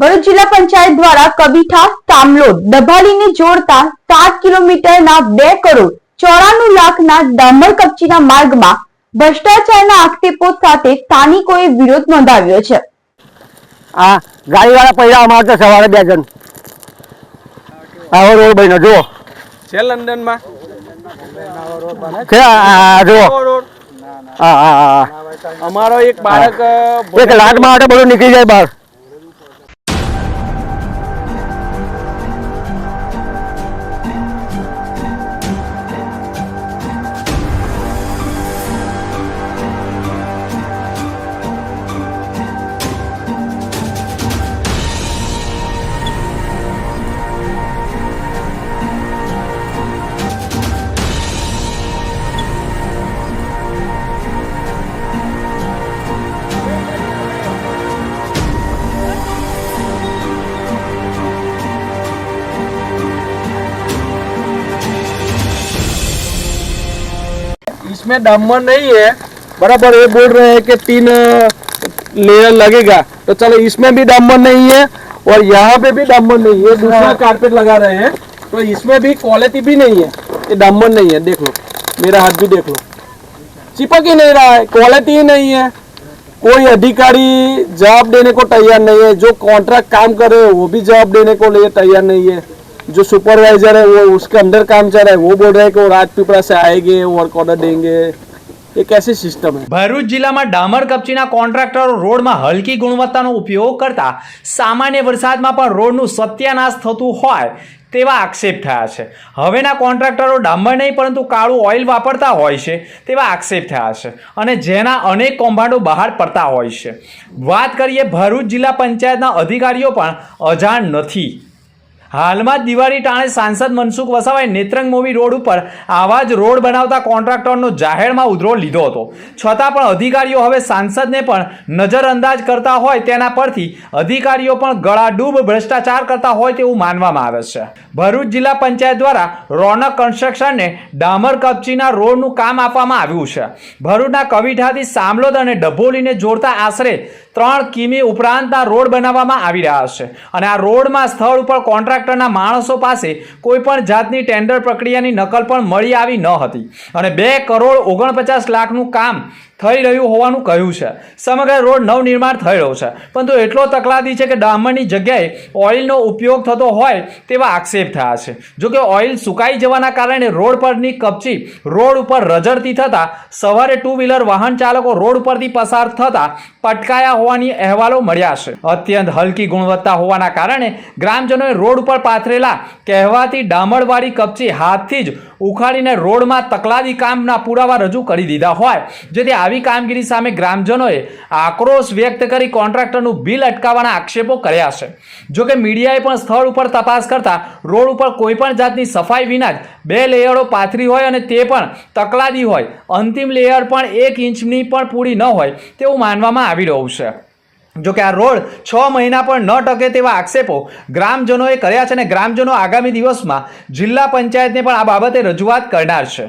ભરૂચ જિલ્લા પંચાયત દ્વારા કવિઠા તામલોદ દભાલીને જોડતા સાત કિલોમીટરના બે કરોડ ચોરાણું લાખના ડામર કપચીના માર્ગમાં ભ્રષ્ટાચારના આક્ષેપો સાથે સ્થાનિકોએ વિરોધ નોંધાવ્યો છે. આ ગાડીવાળા પૈડા અમારે તો સવારે બે જણ. આવો રોડ બન્યો જુઓ. છે લંડનમાં? છે જુઓ. હા હા હા અમારો એક બાળક એક લાખ માટે બધું નીકળી જાય બહાર. इसमें डम्बर नहीं है। बराबर ये बोल रहे हैं कि तीन लेयर लगेगा। तो चलो इसमें भी डम्बर नहीं है और यहाँ पे भी डम्बर नहीं है। दूसरा कारपेट लगा रहे हैं। तो इसमें भी क्वालिटी भी नहीं है। ये डम्बर नहीं है देख लो। मेरा हाथ भी देख लो। चिपक ही नहीं रहा है। क्वालिटी ही नहीं है। कोई अधिकारी जवाब देने को तैयार नहीं है। जो कॉन्ट्रैक्ट काम कर रहे करे वो भी जवाब देने को लिए तैयार नहीं है। जो सुपरवाइजर है वो उसके अंदर काम चल रहा है वो बोल रहे हैं कि वो राजपीपला से आएंगे वर्क ऑर्डर देंगे ये कैसे सिस्टम है ભરૂચ જિલ્લામાં ડામર કપચીના કોન્ટ્રાક્ટરો રોડમાં હલકી ગુણવત્તાનો ઉપયોગ કરતા સામાન્ય વરસાદમાં પણ રોડનું સત્યાનાશ થતું હોય તેવા આક્ષેપ થયા છે હવેના કોન્ટ્રાક્ટરો ડામર નહીં પરંતુ કાળું ઓઇલ વાપરતા હોય છે તેવા આક્ષેપ થયા છે અને જેના અનેક કૌભાંડો બહાર પડતા હોય છે વાત કરીએ ભરૂચ જિલ્લા પંચાયતના અધિકારીઓ પણ અજાણ નથી હાલમાં દિવાળી ટાણે સાંસદ મનસુખ વસાવાએ નેત્રંગ મૂવી રોડ ઉપર આવા જ રોડ બનાવતા કોન્ટ્રાક્ટરનો જાહેરમાં ઉધરો લીધો હતો. છતાં પણ અધિકારીઓ હવે સાંસદને પણ નજરઅંદાજ કરતા હોય તેના પરથી અધિકારીઓ પણ ગળાડૂબ ભ્રષ્ટાચાર કરતા હોય તેવું માનવામાં આવે છે. ભરૂચ જિલ્લા પંચાયત દ્વારા રોનક કન્સ્ટ્રક્શનને ડામર કપચીના રોડનું કામ આપવામાં આવ્યું છે. ભરૂચના કવિઠાથી સામલોદ અને ડભોલીને જોડતા આશરે ત્રણ કિમી ઉપરાંતના રોડ બનાવવામાં આવી રહ્યા છે. અને આ રોડમાં સ્થળ ઉપર કોન્ટ્રાક્ટરના માણસો પાસે કોઈ પણ જાતની ટેન્ડર પ્રક્રિયાની નકલ પણ મળી આવી ન હતી. અને બે કરોડ ઓગણપચાસ લાખનું કામ થઈ રહ્યું હોવાનું કહ્યું છે. સમગ્ર રોડ નવનિર્માણ થઈ રહ્યો છે. પરંતુ એટલો તકલાદી છે કે ડામરની જગ્યાએ ઓઇલનો ઉપયોગ થતો હોય તેવા આક્ષેપ થયા છે. જો કે ઓઇલ સુકાઈ જવાના કારણે રોડ પરની કપચી રોડ ઉપર રજડતી થતાં સવારે ટુ વ્હીલર વાહન ચાલકો રોડ પરથી પસાર થતાં પટકાયા હોવાની અહેવાલો મળ્યા છે. અત્યંત હલકી ગુણવત્તા હોવાના કારણે ગ્રામજનોએ રોડ ઉપર પાથરેલા કહેવાતી ડામરવાળી કપચી હાથથી જ ઉખાડીને રોડમાં તકલાદી કામના પુરાવા રજૂ કરી દીધા હોય. જેથી આવી કામગીરી સામે ગ્રામજનોએ આક્રોશ વ્યક્ત કરી કોન્ટ્રાક્ટરનું બિલ અટકાવવાના આક્ષેપો કર્યા છે. જોકે મીડિયાએ પણ સ્થળ ઉપર તપાસ કરતા રોડ ઉપર કોઈપણ જાતની સફાઈ વિના જ બે લેયરો પાથરી હોય અને તે પણ તકલાદી હોય. અંતિમ લેયર પણ એક ઇંચની પણ પૂરી ન હોય તેવું માનવામાં આવી રહ્યું છે. જો કે આ રોડ છ મહિના પણ ન ટકે તેવા આક્ષેપો ગ્રામજનોએ કર્યા છે અને ગ્રામજનો આગામી દિવસમાં જિલ્લા પંચાયતને પણ આ બાબતે રજૂઆત કરનાર છે.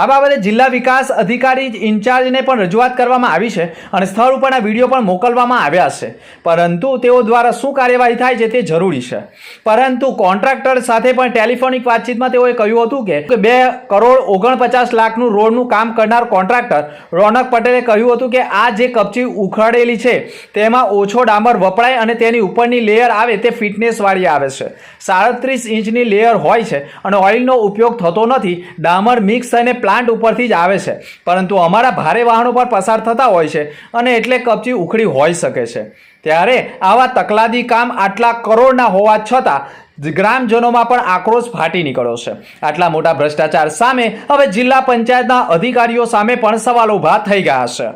આ બાબતે જિલ્લા વિકાસ અધિકારી ઇન્ચાર્જને પણ રજૂઆત કરવામાં આવી છે અને સ્થળ ઉપરના વીડિયો પણ મોકલવામાં આવ્યા છે. પરંતુ તેઓ દ્વારા શું કાર્યવાહી થાય છે તે જરૂરી છે. પરંતુ કોન્ટ્રાક્ટર સાથે પણ ટેલિફોનિક વાતચીતમાં તેઓએ કહ્યું હતું કે બે કરોડ ઓગણપચાસ લાખનું રોડનું કામ કરનાર કોન્ટ્રાક્ટર, રોનક પટેલે કહ્યું હતું કે આ જે કપચી ઉખડેલી છે, તેમાં ઓછો ડામર વપરાય અને તેની ઉપરની લેયર આવે તે ફિટનેસવાળી આવે છે. સાડત્રીસ ઇંચની લેયર હોય છે અને ઓઇલનો ઉપયોગ થતો નથી. ડામર મિક્સ થઈને પ્લાન્ટ ઉપરથી જ આવે છે. પરંતુ અમારા ભારે વાહનો પર પસાર થતા હોય છે અને એટલે કપચી ઉખડી હોઈ શકે છે. ત્યારે આવા તકલાદી કામ આટલા કરોડના હોવા છતાં ગ્રામજનોમાં પણ આક્રોશ ફાટી નીકળ્યો છે. આટલા મોટા ભ્રષ્ટાચાર સામે હવે જિલ્લા પંચાયતના અધિકારીઓ સામે પણ સવાલ ઊભા થઈ ગયા છે.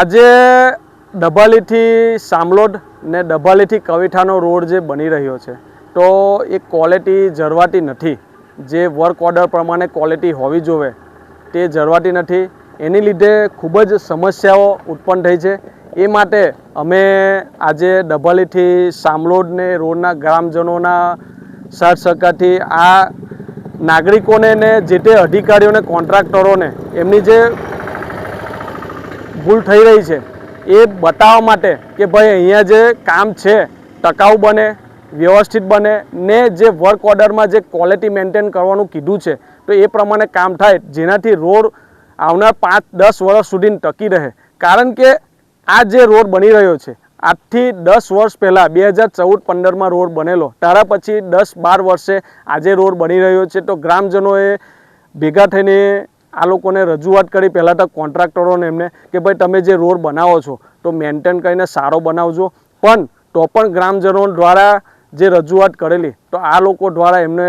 આજે ડભાલીથી સામલોડ ને ડભાલીથી કવિઠાનો રોડ જે બની રહ્યો છે, તો એ ક્વોલિટી જળવાતી નથી. જે વર્ક ઓર્ડર પ્રમાણે ક્વોલિટી હોવી જોવે, તે જળવાતી નથી. એની લીધે ખૂબ જ સમસ્યાઓ ઉત્પન્ન થઈ છે. એ માટે અમે આજે ડભાલીથી સામલોડને રોડના ગ્રામજનોના સાથ સહકારથી આ નાગરિકોને ને જે તે અધિકારીઓને કોન્ટ્રાક્ટરોને એમની જે ભૂલ થઈ રહી છે, એ બતાવવા માટે કે ભાઈ અહીંયા જે કામ છે, ટકાઉ બને વ્યવસ્થિત બને ને જે વર્ક ઓર્ડરમાં જે ક્વોલિટી મેન્ટેન કરવાનું કીધું છે, તો એ પ્રમાણે કામ થાય જેનાથી રોડ આવનાર પાંચ, દસ વર્ષ સુધી ટકી રહે. કારણ કે આ જે રોડ બની રહ્યો છે, આજથી દસ વર્ષ પહેલાં બે હજાર ચૌદ, પંદરમાં રોડ બનેલો. તારા પછી દસ, બાર વર્ષે આજે રોડ બની રહ્યો છે, તો ગ્રામજનોએ ભેગા થઈને આ લોકોને રજૂઆત કરી. પહેલાં તો કોન્ટ્રાક્ટરોને એમને કે ભાઈ તમે જે રોડ બનાવો છો, તો મેન્ટેન કરીને સારો બનાવજો. પણ તો પણ ગ્રામજનો દ્વારા જે રજૂઆત કરેલી તો આ લોકો દ્વારા એમને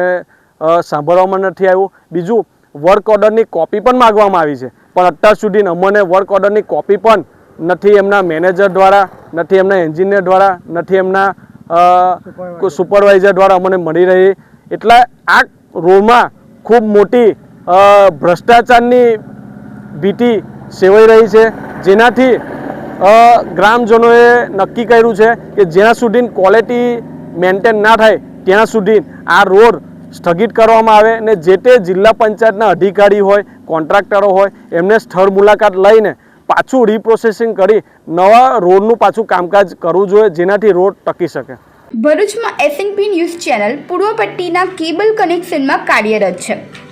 સાંભળવામાં નથી આવ્યું. બીજું વર્ક ઓર્ડરની કોપી પણ માગવામાં આવી છે. પણ અત્યાર સુધી અમને વર્ક ઓર્ડરની કોપી પણ નથી એમના મેનેજર દ્વારા નથી એમના એન્જિનિયર દ્વારા નથી એમના સુપરવાઇઝર દ્વારા અમને મળી રહી. એટલે આ રોડમાં ખૂબ મોટી ભ્રષ્ટાચારની ભીતિ સેવાઈ રહી છે. જેનાથી ગ્રામજનોએ નક્કી કર્યું છે કે જ્યાં સુધી ક્વોલિટી મેન્ટેન ના થાય ત્યાં સુધી આ રોડ સ્થગિત કરવામાં આવે અને જે તે જિલ્લા પંચાયતના અધિકારી હોય, કોન્ટ્રાક્ટરો હોય, એમને સ્થળ મુલાકાત લઈને પાછું રીપ્રોસેસિંગ કરી નવા રોડનું પાછું કામકાજ કરવું જોઈએ જેનાથી રોડ ટકી શકે. ભરૂચમાં એસએનપી ન્યૂઝ ચેનલ પૂર્વ પટ્ટીના કેબલ કનેક્શનમાં કાર્યરત છે.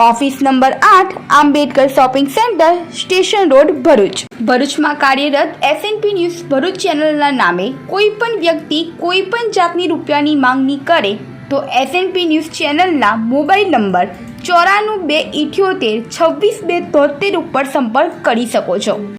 ઓફિસ નંબર આઠ, Ambedkar shopping centre, station road, Bharuch. ભરૂચમાં કાર્યરત એસએનપી ન્યૂઝ ભરૂચ ચેનલના નામે કોઈ પણ વ્યક્તિ કોઈ પણ જાતની રૂપિયાની માંગણી કરે તો એસએનપી ન્યૂઝ ચેનલના મોબાઈલ નંબર ચોરાણું બે ઇઠ્યોતેર છવ્વીસ બે તોતેર ઉપર સંપર્ક કરી શકો છો.